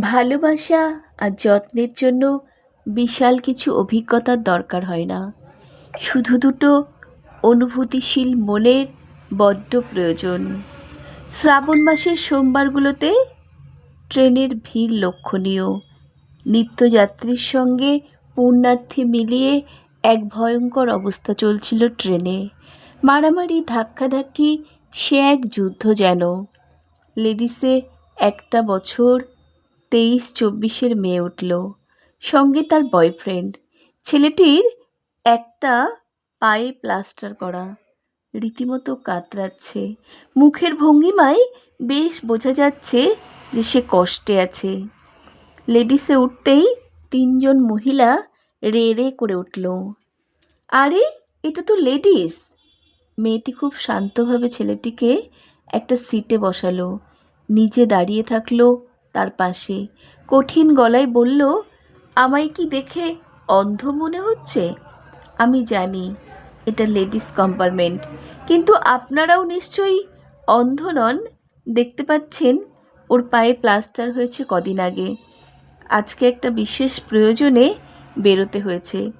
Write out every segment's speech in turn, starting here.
ভালোবাসা আর যত্নের জন্য বিশাল কিছু অভিজ্ঞতার দরকার হয় না। শুধু দুটো অনুভূতিশীল মনের বড্ড প্রয়োজন। শ্রাবণ মাসের সোমবারগুলোতে ট্রেনের ভিড় লক্ষণীয়। নিত্যযাত্রীর সঙ্গে পুণ্যার্থী মিলিয়ে এক ভয়ঙ্কর অবস্থা চলছিল ট্রেনে। মারামারি, ধাক্কাধাক্কি, সে এক যুদ্ধ যেন। লেডিসে একটা বছর তেইশ চব্বিশের মেয়ে উঠল। সঙ্গে তার বয়ফ্রেন্ড ছেলেটির একটা পায়ে প্লাস্টার করা। রীতিমতো কাতরাচ্ছে। মুখের ভঙ্গিমায় বেশ বোঝা যাচ্ছে যে সে কষ্টে আছে। লেডিসে উঠতেই তিনজন মহিলা রে রে করে উঠল। আরে, এটা তো লেডিস মেয়েটি খুব শান্তভাবে ছেলেটিকে একটা সিটে বসালো। নিজে দাঁড়িয়ে থাকল। তার পাশে। কঠিন গলায় বলল, আমায় কি দেখে অন্ধ মনে হচ্ছে? আমি জানি, এটা লেডিস কম্পার্টমেন্ট। কিন্তু আপনারাও নিশ্চয়ই অন্ধ নন। দেখতে পাচ্ছেন, ওর পায়ে প্লাস্টার হয়েছে কদিন আগে। আজকে একটা বিশেষ প্রয়োজনে বেরোতে হয়েছে।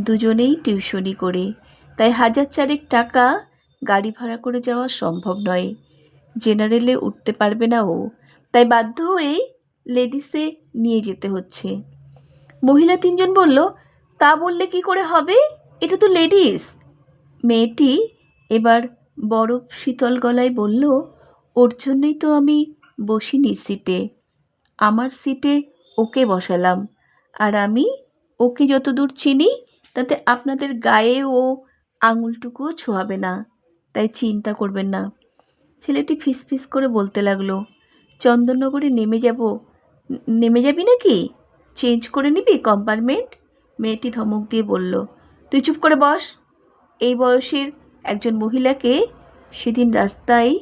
দুজনেই টিউশনি করে। তাই হাজার চারেক টাকা গাড়ি ভাড়া করে যাওয়া সম্ভব নয়। জেনারেলে উঠতে পারবে না ও। তাই বাধ্য হয়েই লেডিসে নিয়ে যেতে হচ্ছে। মহিলা তিনজন বলল, তা বললে কি করে হবে? এটা তো লেডিস। মেয়েটি এবার বরফ শীতল গলায় বলল, ওর জন্যই তো আমি বসিনি সিটে। আমার সিটে ওকে বসালাম। আর আমি ওকে যতদূর চিনি, তাতে আপনাদের গায়ে ও আঙুলটুকুও ছোঁয়াবে না। তাই চিন্তা করবেন না। ছেলেটি ফিসফিস করে বলতে লাগল চন্দননগরে নেমে যাব। নেমে যাবি নাকি? চেঞ্জ করে নিবি কম্পার্টমেন্ট? মেয়েটি ধমক দিয়ে বলল, তুই চুপ করে বস। এই বয়সের একজন মহিলাকে সেদিন রাস্তায়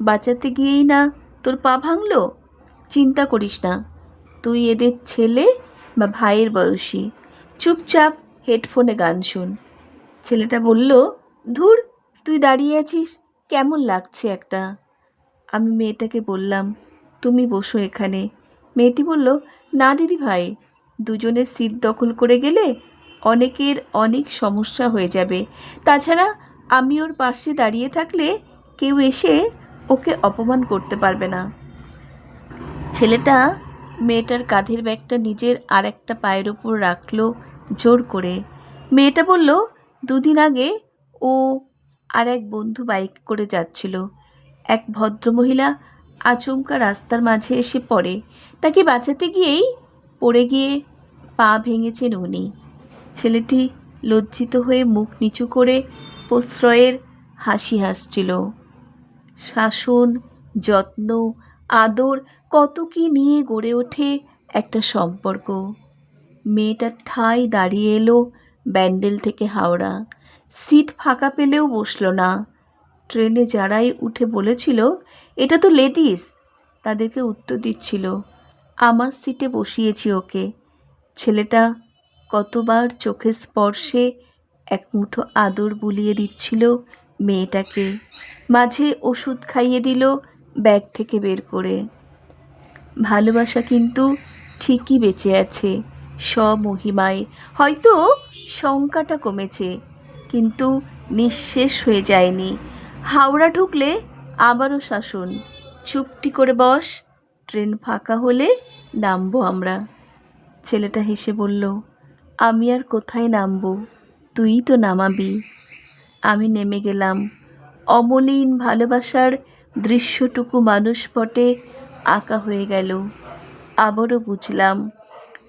বাঁচাতে গিয়েই না তোর পা ভাঙলো? চিন্তা করিস না, তুই এদের ছেলে বা ভাইয়ের বয়সী। চুপচাপ হেডফোনে গান শুন। ছেলেটা বলল, ধুর, তুই দাঁড়িয়ে আছিস, কেমন লাগছে একটা? আমি মেয়েটাকে বললাম তুমি বসো এখানে। মেয়েটি বলল, না দিদি ভাই দুজনের সিট দখল করে গেলে অনেকের অনেক সমস্যা হয়ে যাবে। তাছাড়া আমি ওর পাশে দাঁড়িয়ে থাকলে কেউ এসে ওকে অপমান করতে পারবে না। ছেলেটা মেয়েটার কাঁধের ব্যাগটা নিজের আর একটা পায়ের ওপর রাখল জোর করে। মেয়েটা বলল, দুদিন আগে ও আর এক বন্ধু বাইক করে যাচ্ছিল। এক ভদ্রমহিলা আচমকা রাস্তার মাঝে এসে পড়ে। তাকে বাঁচাতে গিয়েই পড়ে গিয়ে পা ভেঙেছেন উনি। ছেলেটি লজ্জিত হয়ে মুখ নিচু করে প্রশ্রয়ের হাসি হাসছিল। শাসন, যত্ন, আদর, কত কি নিয়ে গড়ে ওঠে একটা সম্পর্ক। মেয়েটা ঠাই দাঁড়িয়ে এলো ব্যান্ডেল থেকে হাওড়া। সিট ফাঁকা পেলেও বসল না। ট্রেনে যারাই উঠে বলেছিল, এটা তো লেডিস, তাদেরকে উত্তর দিচ্ছিল, আমার সিটে বসিয়েছি ওকে। ছেলেটা কতবার চোখের স্পর্শে এক মুঠো আদর বুলিয়ে দিচ্ছিল মেয়েটাকে। মাঝে ওষুধ খাইয়ে দিল ব্যাগ থেকে বের করে। ভালোবাসা কিন্তু ঠিকই বেঁচে আছে, স্বমহিমায়। হয়তো শঙ্কাটা কমেছে, কিন্তু নিঃশেষ হয়ে যায়নি। হাওড়া ঢুকলে আবারও শাসন। চুপটি করে বস, ট্রেন ফাঁকা হলে নামবো আমরা। ছেলেটা হেসে বলল, আমি আর কোথায় নামবো? তুই তো নামাবি। আমি নেমে গেলাম। অমলিন ভালোবাসার দৃশ্যটুকু মানুষপটে আঁকা হয়ে গেল। আবারও বুঝলাম,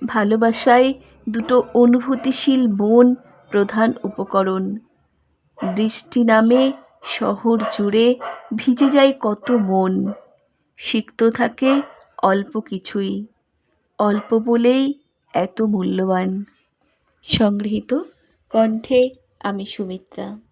ভালোবাসায় দুটো অনুভূতিশীল মন প্রধান উপকরণ। বৃষ্টি নামে শহর জুড়ে ভিজে যায় কত মন। সিক্ত থাকে অল্প কিছুই, অল্প বলেই এত মূল্যবান। সংগৃহীত কণ্ঠে আমি সুমিত্রা।